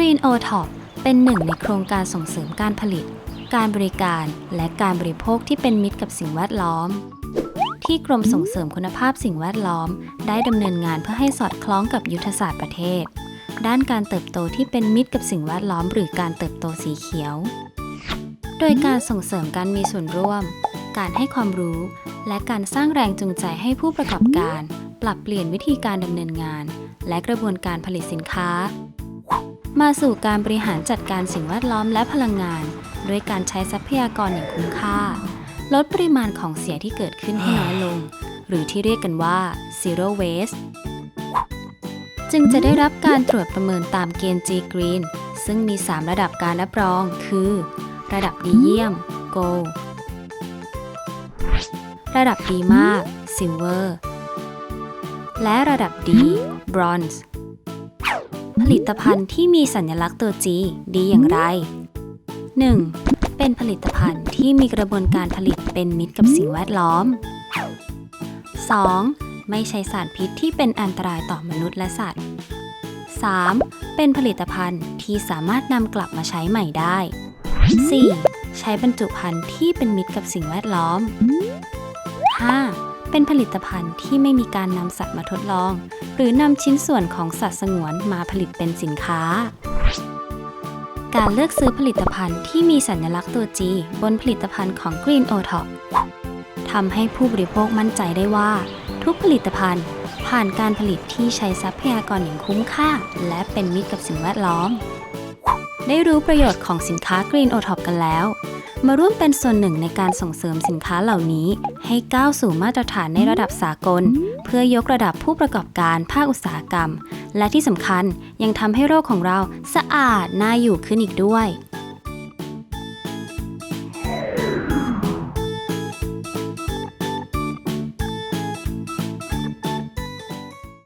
Green o t o p เป็นหนึ่งในโครงการส่งเสริมการผลิต การบริการและการบริโภคที่เป็นมิตรกับสิ่งแวดล้อม ที่กรมส่งเสริมคุณภาพสิ่งแวดล้อม ได้ดำเนินงานเพื่อให้สอดคล้องกับยุทธศาสตร์ประเทศ ด้านการเติบโตที่เป็นมิตรกับสิ่งแวดล้อม หรือการเติบโตสีเขียว โดยการส่งเสริมการมีส่วนร่วม การให้ความรู้ และการสร้างแรงจูงใจให้ผู้ประกอบการ ปรับเปลี่ยนวิธีการดำเนินงาน และกระบวนการผลิตสินค้า มาสู่การบริหารจัดการสิ่งแวดล้อมและพลังงาน ด้วยการใช้ทรัพยากรอย่างคุ้มค่า ลดปริมาณของเสียที่เกิดขึ้นให้น้อยลง หรือที่เรียกกันว่า zero waste จึงจะได้รับการตรวจประเมินตามเกณฑ์ G Green ซึ่งมี 3 ระดับการรับรองคือ ระดับดีเยี่ยม Gold ระดับดีมาก Silver และระดับดี Bronze ลิตภัณฑ์ที่มีสัญลักษณ์ตัว G ดีอย่างไร 1. เป็นผลิตภัณฑ์ที่มีกระบวนการผลิตเป็นมิตรกับสิ่งแวดล้อม 2. ไม่ใช้สารพิษที่เป็นอันตรายต่อมนุษย์และสัตว์ 3. เป็นผลิตภัณฑ์ที่สามารถนำกลับมาใช้ใหม่ได้ 4. ใช้บรรจุภัณฑ์ที่เป็นมิตรกับสิ่งแวดล้อม 5. เป็นผลิตภัณฑ์ที่ไม่มีการนำสัตว์มาทดลอง หรือนำชิ้นส่วนของสัตว์สงวนมาผลิตเป็นสินค้า การเลือกซื้อผลิตภัณฑ์ที่มีสัญลักษณ์ตัว G บนผลิตภัณฑ์ของ Green o t o p ทำให้ผู้บริโภคมั่นใจได้ว่า ทุกผลิตภัณฑ์ ผ่านการผลิตที่ใช้ทรัพยากรอย่างคุ้มค่า และเป็นมิตรกับสิ่งแวดล้อม ได้รู้ประโยชน์ของสินค้า Green o t o p กันแล้ว มาร่วมเป็นส่วนหนึ่งในการส่งเสริมสินค้าเหล่านี้ ให้ก้าวสู่มาตรฐานในระดับสากล เพื่อยกระดับผู้ประกอบการภาคอุตสาหกรรม และที่สำคัญยังทำให้โลกของเราสะอาดน่าอยู่ขึ้นอีกด้วย